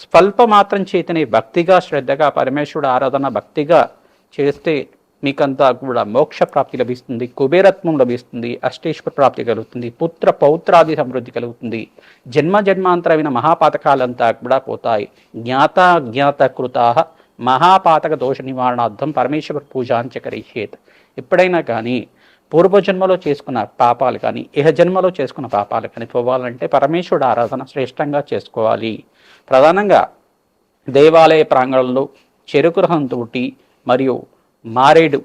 స్వల్ప మాత్రం చేతనే భక్తిగా శ్రద్ధగా పరమేశ్వరుడు ఆరాధన భక్తిగా చేస్తే మీకంతా కూడా మోక్ష ప్రాప్తి లభిస్తుంది కుబేరత్వం లభిస్తుంది అష్టేశ్వర ప్రాప్తి కలుగుతుంది పుత్ర పౌత్రాది సమృద్ధి కలుగుతుంది. జన్మ జన్మాంతరమైన మహాపాతకాలంతా కూడా పోతాయి. జ్ఞాత జ్ఞాత కృతా మహాపాతక దోష నివారణార్థం పరమేశ్వర పూజ కరిష్యేత్ ఎప్పుడైనా కానీ పూర్వజన్మలో చేసుకున్న పాపాలు కానీ ఇహ జన్మలో చేసుకున్న పాపాలు కానీ పోవాలంటే పరమేశ్వరుడు ఆరాధన శ్రేష్టంగా చేసుకోవాలి. ప్రధానంగా దేవాలయ ప్రాంగణంలో చెరుకు రహంతోటి మరియు మారేడు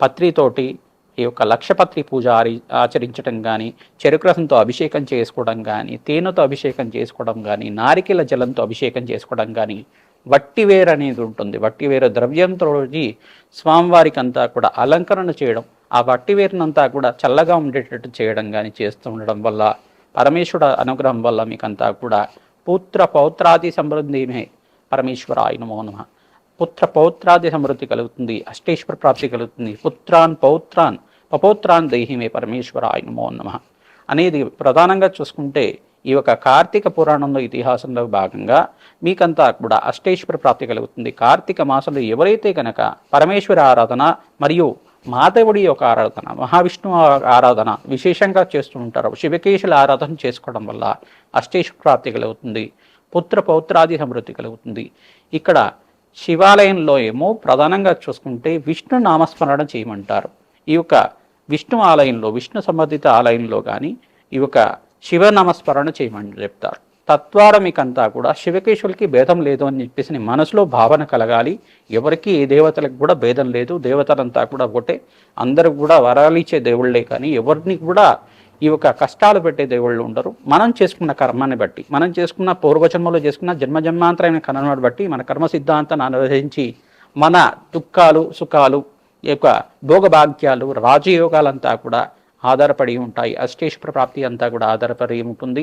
పత్రితోటి ఈ యొక్క లక్షపత్రి పూజ ఆరి- ఆచరించడం కానీ చెరుకు రసంతో అభిషేకం చేసుకోవడం కానీ తేనెతో అభిషేకం చేసుకోవడం కానీ నారికెల జలంతో అభిషేకం చేసుకోవడం కానీ వట్టివేరు అనేది ఉంటుంది. వట్టివేరు ద్రవ్యంతో స్వామివారికి అంతా కూడా అలంకరణ చేయడం ఆ వట్టివేరునంతా కూడా చల్లగా ఉండేటట్టు చేయడం కానీ చేస్తూ ఉండడం వల్ల పరమేశ్వరుడు అనుగ్రహం వల్ల మీకంతా కూడా పుత్ర పౌత్రాది సమృద్ధిమే పరమేశ్వరాయ నమో నమ. పుత్ర పౌత్రాది సమృద్ధి కలుగుతుంది అష్టేశ్వర ప్రాప్తి కలుగుతుంది. పుత్రాన్ పౌత్రాన్ పపౌత్రాన్ దేహిమే పరమేశ్వరాయ నమో నమ. అనేది ప్రధానంగా చూసుకుంటే ఈ యొక్క కార్తీక పురాణంలో ఇతిహాసంలో భాగంగా మీకంతా కూడా అష్టేశ్వర ప్రాప్తి కలుగుతుంది. కార్తీక మాసంలో ఎవరైతే కనుక పరమేశ్వర ఆరాధన మరియు మాధవుడి యొక్క ఆరాధన మహావిష్ణు ఆరాధన విశేషంగా చేస్తూ ఉంటారు. శివకేశుల ఆరాధన చేసుకోవడం వల్ల అష్టేశ్వర ప్రాప్తి కలుగుతుంది పుత్ర పౌత్రాది సమృద్ధి కలుగుతుంది. ఇక్కడ శివాలయంలో ఏమో ప్రధానంగా చూసుకుంటే విష్ణు నామస్మరణ చేయమంటారు. ఈ యొక్క విష్ణు ఆలయంలో విష్ణు సంబంధిత ఆలయంలో కానీ ఈ యొక్క శివ నామస్మరణ చేయమని చెప్తారు. తద్వారా మీకంతా కూడా శివకేశులకి భేదం లేదు అని చెప్పేసి నీ మనసులో భావన కలగాలి. ఎవరికి ఏ దేవతలకు కూడా భేదం లేదు. దేవతలంతా కూడా ఒకటే. అందరూ కూడా వరాలు ఇచ్చే దేవుళ్ళే కానీ ఎవరిని కూడా ఈ యొక్క కష్టాలు పెట్టే దేవుళ్ళు ఉండరు. మనం చేసుకున్న కర్మాన్ని బట్టి మనం చేసుకున్న పూర్వజన్మలో చేసుకున్న జన్మ జన్మాంతరమైన కర్మను బట్టి మన కర్మ సిద్ధాంతాన్ని అనువదించి మన దుఃఖాలు సుఖాలు ఈ యొక్క భోగభాగ్యాలు రాజయోగాలంతా కూడా ఆధారపడి ఉంటాయి. అష్టేశ్వర ప్రాప్తి అంతా కూడా ఆధారపడి ఉంటుంది.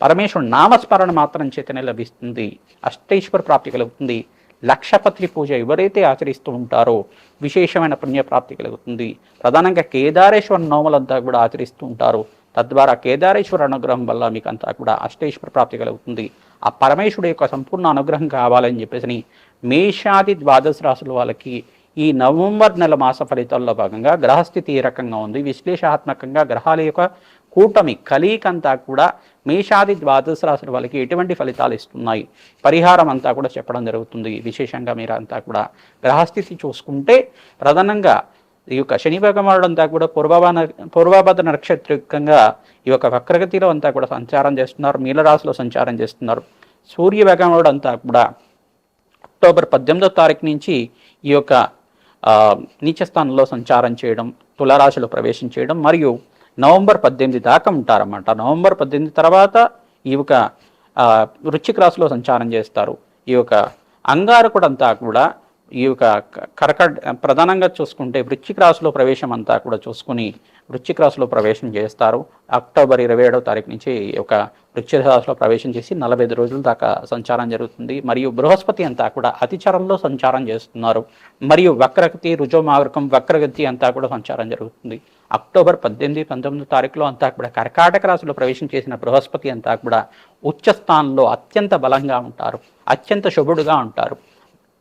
పరమేశ్వరుడు నామస్మరణ మాత్రం చేతనే లభిస్తుంది. అష్టేశ్వర ప్రాప్తి కలుగుతుంది. లక్షపత్రి పూజ ఎవరైతే ఆచరిస్తూ ఉంటారో విశేషమైన పుణ్యప్రాప్తి కలుగుతుంది. ప్రధానంగా కేదారేశ్వర నోములంతా కూడా ఆచరిస్తూ ఉంటారు. తద్వారా కేదారేశ్వర అనుగ్రహం వల్ల మీకు అంతా కూడా అష్టేశ్వర ప్రాప్తి కలుగుతుంది. ఆ పరమేశ్వరుడు యొక్క సంపూర్ణ అనుగ్రహం కావాలని చెప్పేసి మేషాది ద్వాదశ రాశుల వాళ్ళకి ఈ నవంబర్ నెల మాస ఫలితాల్లో భాగంగా గ్రహస్థితి ఏ రకంగా ఉంది? విశ్లేషాత్మకంగా గ్రహాల యొక్క కూటమి కలీకంతా కూడా మేషాది ద్వాదశ రాశుల వాళ్ళకి ఎటువంటి ఫలితాలు ఇస్తున్నాయి? పరిహారం అంతా కూడా చెప్పడం జరుగుతుంది. విశేషంగా మీరు అంతా కూడా గ్రహస్థితి చూసుకుంటే ప్రధానంగా ఈ యొక్క శని భగవానుడు అంతా కూడా పూర్వభాన పూర్వభద్ర నక్షత్రికంగా ఈ యొక్క వక్రగతిలో అంతా కూడా సంచారం చేస్తున్నారు. మీలరాశిలో సంచారం చేస్తున్నారు. సూర్య భగవానుడు అంతా కూడా అక్టోబర్ పద్దెనిమిదో తారీఖు నుంచి ఈ యొక్క నీచస్థానంలో నీచ స్థానంలో సంచారం చేయడం తులారాశిలో ప్రవేశం చేయడం మరియు నవంబర్ పద్దెనిమిది దాకా ఉంటారన్నమాట. నవంబర్ పద్దెనిమిది తర్వాత ఈ యొక్క ఆ, వృశ్చిక రాశిలో సంచారం చేస్తారు. ఈ యొక్క అంగారకుడంతా కూడా ఈ యొక్క కర్కట ప్రధానంగా చూసుకుంటే వృశ్చిక రాశిలో ప్రవేశం అంతా కూడా చూసుకుని వృశ్చిక రాశిలో ప్రవేశం చేస్తారు. అక్టోబర్ ఇరవై ఏడవ తారీఖు నుంచి ఒక యొక్క వృశ్చిక రాశిలో ప్రవేశం చేసి నలభై ఐదు రోజుల దాకా సంచారం జరుగుతుంది. మరియు బృహస్పతి అంతా కూడా అతిచరంలో సంచారం చేస్తున్నారు. మరియు వక్రగతి రుజోమార్గం వక్రగతి అంతా కూడా సంచారం జరుగుతుంది. అక్టోబర్ పద్దెనిమిది పంతొమ్మిది తారీఖులో అంతా కూడా కర్కాటక రాశిలో ప్రవేశం చేసిన బృహస్పతి అంతా కూడా ఉచ్చ స్థానంలో అత్యంత బలంగా ఉంటారు. అత్యంత శుభుడుగా ఉంటారు.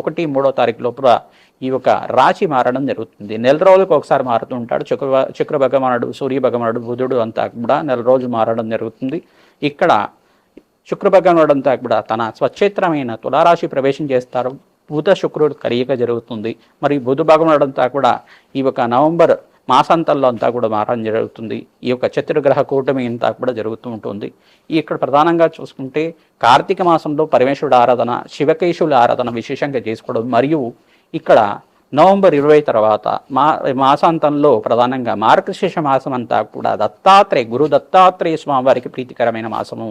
ఒకటి మూడో తారీఖు లోపల ఈ యొక్క రాశి మారడం జరుగుతుంది. నెల రోజులకు ఒకసారి మారుతూ ఉంటాడు. శుక్ర చక్ర భగవానుడు సూర్య భగవానుడు బుధుడు అంతా కూడా నెల రోజులు మారడం జరుగుతుంది. ఇక్కడ శుక్ర భగవానుడు అంతా కూడా తన స్వచ్ఛేత్రమైన తులారాశి ప్రవేశం చేస్తారు. బుధ శుక్రుడు కలియక జరుగుతుంది. మరి బుధ భగవానుడు అంతా కూడా ఈ యొక్క నవంబర్ మాసాంతంలో అంతా కూడా మారడం జరుగుతుంది. ఈ యొక్క చతుర్గ్రహ కూటమి అంతా కూడా జరుగుతూ ఉంటుంది. ఇక్కడ ప్రధానంగా చూసుకుంటే కార్తీక మాసంలో పరమేశ్వరుడు ఆరాధన శివకేశవుల ఆరాధన విశేషంగా చేసుకోవడం మరియు ఇక్కడ నవంబర్ ఇరవై తర్వాత మా మాసాంతంలో ప్రధానంగా మార్గశీర్ష మాసం అంతా కూడా దత్తాత్రేయ గురు దత్తాత్రేయ స్వామివారికి ప్రీతికరమైన మాసము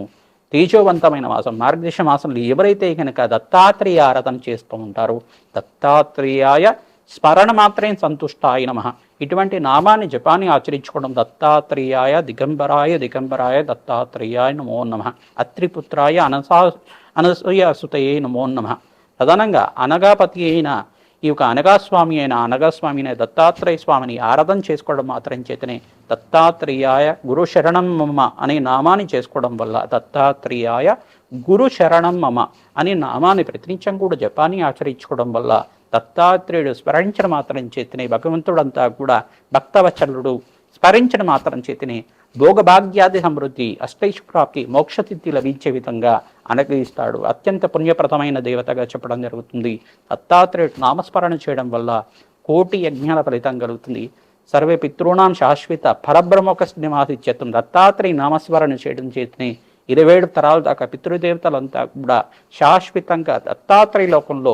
తేజోవంతమైన మాసం మార్గశీర్ష మాసంలో ఎవరైతే కనుక దత్తాత్రేయ ఆరాధన చేస్తూ ఉంటారో దత్తాత్రేయాయ స్మరణ మాత్రమే సంతుష్టాయ నమ. ఇటువంటి నామాన్ని జపాన్ని ఆచరించుకోవడం దత్తాత్రేయాయ దిగంబరాయ దిగంబరాయ దత్తాత్రేయాయ నమో నమ. అత్రిపుత్రాయ అనసా అనసూయ సుతయే నమో నమ. ప్రధానంగా అనగాపతి అయిన ఈ యొక్క అనగాస్వామి అయిన అనగాస్వామి అయిన దత్తాత్రేయ స్వామిని ఆరాధన చేసుకోవడం మాత్రం చేతనే దత్తాత్రేయాయ గురు శరణం మమ అనే నామాన్ని చేసుకోవడం వల్ల దత్తాత్రేయాయ గురు శరణం మమ అనే నామాన్ని ప్రతినిత్యం కూడా జపాన్ని ఆచరించుకోవడం వల్ల దత్తాత్రేయుడు స్మరించడం మాత్రం చేతనే భగవంతుడంతా కూడా భక్తవచనుడు స్మరించడం మాత్రం చేతిని భోగభాగ్యాది సమృద్ధి అష్టైష్ప్రాప్తి మోక్షతిథి లభించే విధంగా అనుగ్రహిస్తాడు. అత్యంత పుణ్యప్రదమైన దేవతగా చెప్పడం జరుగుతుంది. దత్తాత్రేయుడు నామస్మరణ చేయడం వల్ల కోటి యజ్ఞాల ఫలితం కలుగుతుంది. సర్వే పితృణాం శాశ్వత పరబ్రహ్మక నివాసిత్యత్వం దత్తాత్రేయ నామస్మరణ చేయడం చేతిని ఇరవై ఏడు తరాల దాకా పితృదేవతలంతా కూడా శాశ్వతంగా దత్తాత్రేయ లోకంలో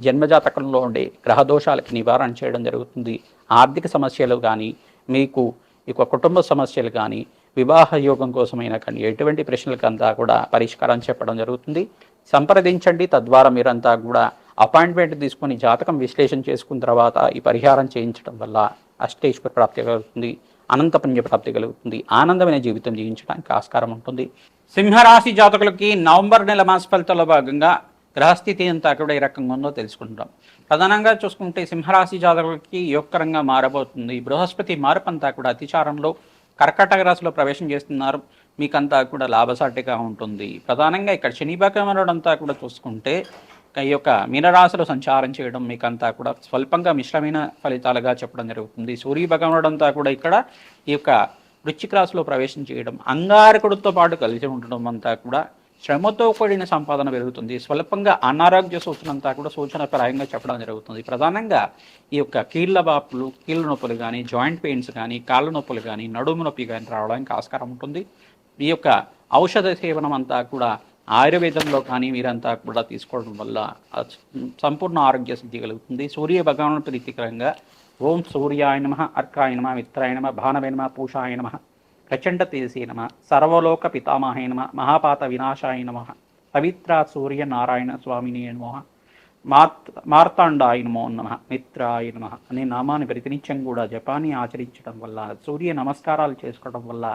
జన్మజాతకంలో ఉండే గ్రహదోషాలకి నివారణ చేయడం జరుగుతుంది. ఆర్థిక సమస్యలు కానీ మీకు ఇక కుటుంబ సమస్యలు కానీ వివాహ యోగం కోసమైనా కానీ ఎటువంటి ప్రశ్నలకంతా కూడా పరిష్కారం చెప్పడం జరుగుతుంది. సంప్రదించండి. తద్వారా మీరంతా కూడా అపాయింట్మెంట్ తీసుకొని జాతకం విశ్లేషణ చేసుకున్న తర్వాత ఈ పరిహారం చేయించడం వల్ల అష్టేశ్వర ప్రాప్తి కలుగుతుంది. అనంత పుణ్య ప్రాప్తి కలుగుతుంది. ఆనందమైన జీవితం జీవించడానికి ఆస్కారం ఉంటుంది. సింహరాశి జాతకులకి నవంబర్ నెల మాస ఫలితాల్లో భాగంగా గ్రహస్థితి అంతా కూడా ఏ రకంగా ఉందో తెలుసుకుంటాం. ప్రధానంగా చూసుకుంటే సింహరాశి జాతకులకి యోగకరంగా మారబోతుంది. బృహస్పతి మార్పు అంతా కూడా అతిచారంలో కర్కాటక రాశిలో ప్రవేశం చేస్తున్నారు. మీకంతా కూడా లాభసాటిగా ఉంటుంది. ప్రధానంగా ఇక్కడ శని కూడా చూసుకుంటే ఈ యొక్క మీనరాశిలో సంచారం చేయడం మీకంతా కూడా స్వల్పంగా మిశ్రమైన ఫలితాలుగా చెప్పడం జరుగుతుంది. సూర్య భగవానుడు కూడా ఇక్కడ ఈ యొక్క వృచ్చిక రాశిలో ప్రవేశం చేయడం అంగారకుడితో పాటు కలిసి ఉండడం అంతా కూడా శ్రమతో కూడిన సంపాదన పెరుగుతుంది. స్వల్పంగా అనారోగ్య సూచన అంతా కూడా సూచన ప్రాయంగా చెప్పడం జరుగుతుంది. ప్రధానంగా ఈ యొక్క కీళ్ళ బాపులు కీళ్ళ నొప్పులు కానీ జాయింట్ పెయిన్స్ కానీ కాళ్ళ నొప్పులు కానీ నడుము నొప్పి కానీ రావడానికి ఆస్కారం ఉంటుంది. ఈ యొక్క ఔషధ సేవనం అంతా కూడా ఆయుర్వేదంలో కానీ మీరంతా కూడా తీసుకోవడం వల్ల సంపూర్ణ ఆరోగ్య సిద్ధి కలుగుతుంది. సూర్య భగవాను ప్రీతికరంగా ఓం సూర్యాయ నమ అర్కాయ నమ మిత్రాయ నమ భానవే నమ పూషాయ నమ. ప్రచండ తేజసే నమ సర్వలోక పితామహే నమ మహాపాత వినాశాయ నమ పవిత్ర సూర్య నారాయణ స్వామిని నమ మార్త మార్తాండాయ నమో నమ మిత్రాయ నమ అనే నామాన్ని ప్రతినిత్యం కూడా జపాన్ని ఆచరించడం వల్ల సూర్య నమస్కారాలు చేసుకోవడం వల్ల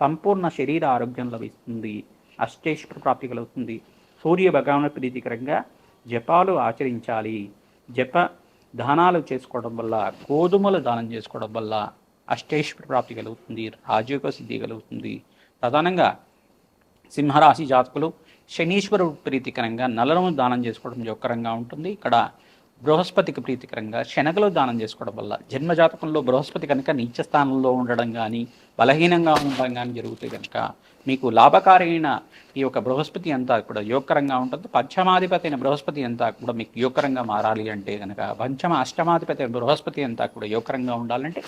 సంపూర్ణ శరీర ఆరోగ్యం లభిస్తుంది అష్టేశ్వర ప్రాప్తి కలుగుతుంది. సూర్య భగవాను ప్రీతికరంగా జపాలు ఆచరించాలి. జప దానాలు చేసుకోవడం వల్ల గోధుమలు దానం చేసుకోవడం వల్ల అష్టేశ్వర ప్రాప్తి కలుగుతుంది రాజయోగ సిద్ధి కలుగుతుంది. ప్రధానంగా సింహరాశి జాతకులు శనీశ్వరుడు ప్రీతికరంగా నలను దానం చేసుకోవడం యోగకరంగా ఉంటుంది. ఇక్కడ బృహస్పతికి ప్రీతికరంగా శనగలు దానం చేసుకోవడం వల్ల జన్మజాతకంలో బృహస్పతి కనుక నీచ స్థానంలో ఉండడం కానీ బలహీనంగా ఉండడం కానీ జరిగితే కనుక మీకు లాభకారైన ఈ యొక్క బృహస్పతి అంతా కూడా యోగకరంగా ఉంటుంది. పంచమాధిపతి అయిన బృహస్పతి అంతా కూడా మీకు యోగకరంగా మారాలి అంటే కనుక పంచమ అష్టమాధిపతి అయిన బృహస్పతి అంతా కూడా యోగకరంగా ఉండాలంటే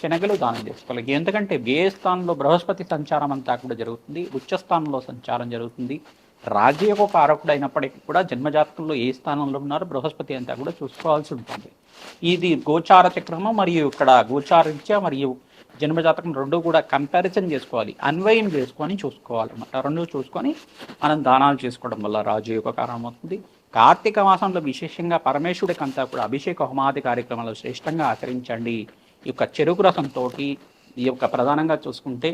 శనగలు దానం చేసుకోవాలి. ఎందుకంటే వ్యయ స్థానంలో బృహస్పతి సంచారం అంతా కూడా జరుగుతుంది. ఉచ్చ స్థానంలో సంచారం జరుగుతుంది. రాజయోగ కారకుడు అయినప్పటికీ కూడా జన్మజాతకంలో ఏ స్థానంలో ఉన్నారో బృహస్పతి అంతా కూడా చూసుకోవాల్సి ఉంటుంది. ఇది గోచార చక్రము మరియు ఇక్కడ గోచారరీత్యా మరియు జన్మజాతకం రెండు కూడా కంపారిజన్ చేసుకోవాలి అన్వయం చేసుకొని చూసుకోవాలన్నమాట. రెండు చూసుకొని మనం దానాలు చేసుకోవడం వల్ల రాజయోగ కారణం అవుతుంది. కార్తీక మాసంలో విశేషంగా పరమేశ్వరుడికి అంతా కూడా అభిషేక హోమాది కార్యక్రమాలు శ్రేష్టంగా ఆచరించండి. ఈ యొక్క చెరుకు రసంతో ఈ యొక్క ప్రధానంగా చూసుకుంటే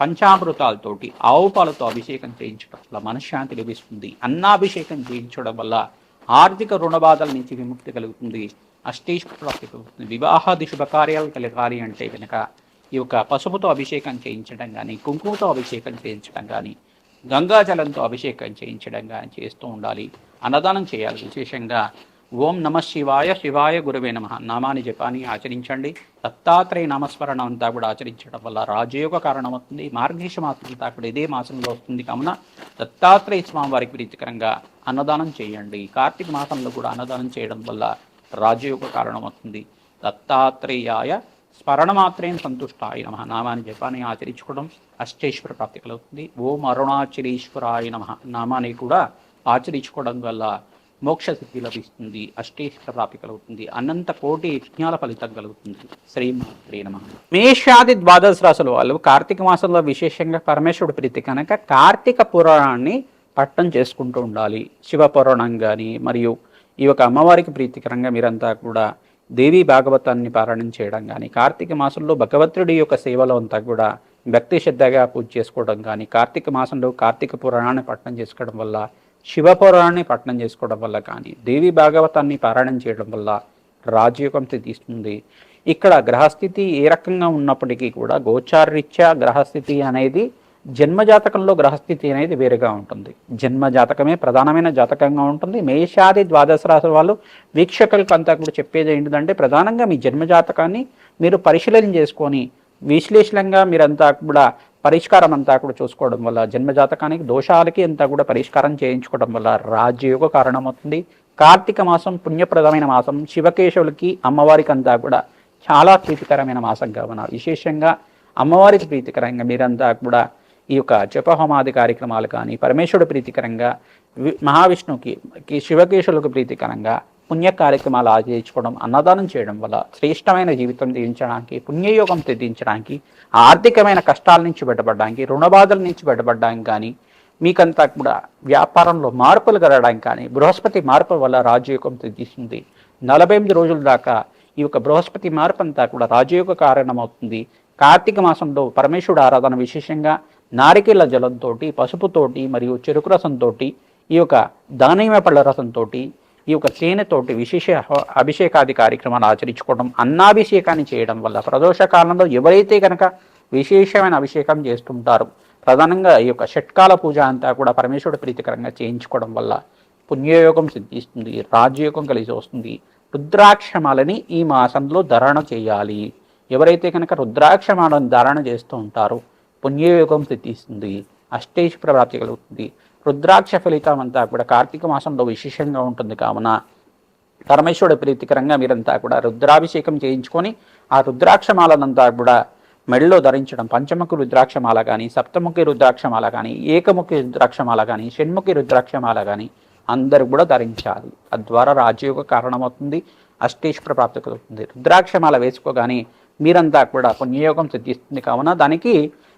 పంచామృతాలతోటి ఆవు పాలతో అభిషేకం చేయించడం వల్ల మనశ్శాంతి లభిస్తుంది. అన్నాభిషేకం చేయించడం వల్ల ఆర్థిక రుణ బాధల నుంచి విముక్తి కలుగుతుంది. అష్టేశ్వర ప్రాప్తి కలుగుతుంది. వివాహాది శుభకార్యాలు కలగాలి అంటే కనుక ఈ యొక్క పసుపుతో అభిషేకం చేయించడం కానీ కుంకుమతో అభిషేకం చేయించడం కానీ గంగాజలంతో అభిషేకం చేయించడం కానీ చేస్తూ ఉండాలి. అన్నదానం చేయాలి. విశేషంగా ఓం నమ శివాయ శివాయ గురువే నమ. నామాని జపాన్ని ఆచరించండి. దత్తాత్రేయ నామస్మరణ అంతా కూడా ఆచరించడం వల్ల రాజయోగ కారణమవుతుంది. మార్గశీర్ష మాసం అంతా కూడా ఇదే మాసంలో వస్తుంది. కావున దత్తాత్రేయ స్వామి వారికి ప్రీతికరంగా అన్నదానం చేయండి. కార్తీక మాసంలో కూడా అన్నదానం చేయడం వల్ల రాజయోగ కారణమవుతుంది. దత్తాత్రేయాయ స్మరణ మాత్రమే సంతుష్టాయ నమ. నామాన్ని జపాన్ని ఆచరించుకోవడం అష్టేశ్వర ప్రాప్తి కలుగుతుంది. ఓం అరుణాచలేశ్వరాయ నమ. నామాన్ని కూడా ఆచరించుకోవడం వల్ల మోక్షసిద్ధి లభిస్తుంది అష్టేశ్వర ప్రాప్తి కలుగుతుంది అనంత కోటి యజ్ఞాల ఫలితం కలుగుతుంది. శ్రీమాత్రే నమ. మేషాది ద్వాదశ రాసుల వాళ్ళు కార్తీక మాసంలో విశేషంగా పరమేశ్వరుడు ప్రీతి కనుక కార్తీక పురాణాన్ని పట్టం చేసుకుంటూ ఉండాలి. శివ పురాణం కానీ మరియు ఈ యొక్క అమ్మవారికి ప్రీతికరంగా మీరంతా కూడా దేవి భాగవతాన్ని పారాయణం చేయడం కానీ కార్తీక మాసంలో భగవంతుడి యొక్క సేవలో అంతా కూడా భక్తి శ్రద్ధగా పూజ చేసుకోవడం కానీ కార్తీక మాసంలో కార్తీక పురాణాన్ని పట్టణం చేసుకోవడం వల్ల శివపురాణాన్ని పఠనం పట్టణం చేసుకోవడం వల్ల కానీ దేవి భాగవతాన్ని పారాయణం చేయడం వల్ల రాజయోగం తీస్తుంది ఇక్కడ గ్రహస్థితి ఏ రకంగా ఉన్నప్పటికీ కూడా గోచారరీత్యా గ్రహస్థితి అనేది జన్మజాతకంలో గ్రహస్థితి అనేది వేరుగా ఉంటుంది. జన్మ జాతకమే ప్రధానమైన జాతకంగా ఉంటుంది. మేషాది ద్వాదశ రాశి వాళ్ళు వీక్షకులకు అంతా కూడా చెప్పేది ఏంటిదంటే ప్రధానంగా మీ జన్మ జాతకాన్ని మీరు పరిశీలన చేసుకొని విశ్లేషణంగా మీరంతా కూడా పరిష్కారం అంతా కూడా చూసుకోవడం వల్ల జన్మజాతకానికి దోషాలకి అంతా కూడా పరిష్కారం చేయించుకోవడం వల్ల రాజయోగ కారణమవుతుంది. కార్తీక మాసం పుణ్యప్రదమైన మాసం శివకేశవులకి అమ్మవారికి అంతా కూడా చాలా ప్రీతికరమైన మాసంగా మన విశేషంగా అమ్మవారికి ప్రీతికరంగా మీరంతా కూడా ఈ యొక్క జపహోమాది కార్యక్రమాలు కానీ పరమేశ్వరుడు ప్రీతికరంగా వి- మహావిష్ణువుకి కి శివకేశులకు ప్రీతికరంగా పుణ్య కార్యక్రమాలు ఆచరించుకోవడం అన్నదానం చేయడం వల్ల శ్రేష్టమైన జీవితం జీవించడానికి పుణ్యయోగం సిద్ధించడానికి ఆర్థికమైన కష్టాల నుంచి బయటపడడానికి రుణబాధల నుంచి బయటపడడానికి కానీ మీకంతా కూడా వ్యాపారంలో మార్పులు కలగడానికి కానీ బృహస్పతి మార్పు వల్ల రాజయోగం సిద్ధిస్తుంది. నలభై ఎనిమిది రోజుల దాకా ఈ యొక్క బృహస్పతి మార్పు అంతా కూడా రాజయోగ కారణమవుతుంది. కార్తీక మాసంలో పరమేశ్వరుడు ఆరాధన విశేషంగా నారికేళ్ళ జలంతో పసుపుతోటి మరియు చెరుకు రసంతో ఈ యొక్క దానిమ్మ పళ్ళ రసంతో ఈ యొక్క తేనెతోటి విశేష అభిషేకాది కార్యక్రమాలు ఆచరించుకోవడం అన్నాభిషేకాన్ని చేయడం వల్ల ప్రదోష కాలంలో ఎవరైతే కనుక విశేషమైన అభిషేకం చేస్తుంటారో ప్రధానంగా ఈ యొక్క షట్కాల పూజ అంతా కూడా పరమేశ్వరుడు ప్రీతికరంగా చేయించుకోవడం వల్ల పుణ్యయోగం సిద్ధిస్తుంది రాజయోగం కలిసి వస్తుంది. రుద్రాక్షమాలని ఈ మాసంలో ధారణ చేయాలి. ఎవరైతే కనుక రుద్రాక్షమాలను ధారణ చేస్తూ ఉంటారో పుణ్యయోగం సిద్ధిస్తుంది అష్టేష్ ప్రాప్తి కలుగుతుంది. రుద్రాక్ష ఫలితం అంతా కూడా కార్తీక మాసంలో విశేషంగా ఉంటుంది. కావున పరమేశ్వరుడు ప్రీతికరంగా మీరంతా కూడా రుద్రాభిషేకం చేయించుకొని ఆ రుద్రాక్షమాలనంతా కూడా మెడలో ధరించడం. పంచముఖి రుద్రాక్షమాల కానీ సప్తముఖి రుద్రాక్షమాల కానీ ఏకముఖి రుద్రాక్షమాల కానీ షణ్ముఖి రుద్రాక్షమాల కానీ అందరూ కూడా ధరించాలి. తద్వారా రాజయోగ కారణమవుతుంది అష్టేశ్వర ప్రాప్తి కలుగుతుంది. రుద్రాక్షమాల వేసుకోగానే మీరంతా కూడా పుణ్యయోగం సిద్ధిస్తుంది. కావున దానికి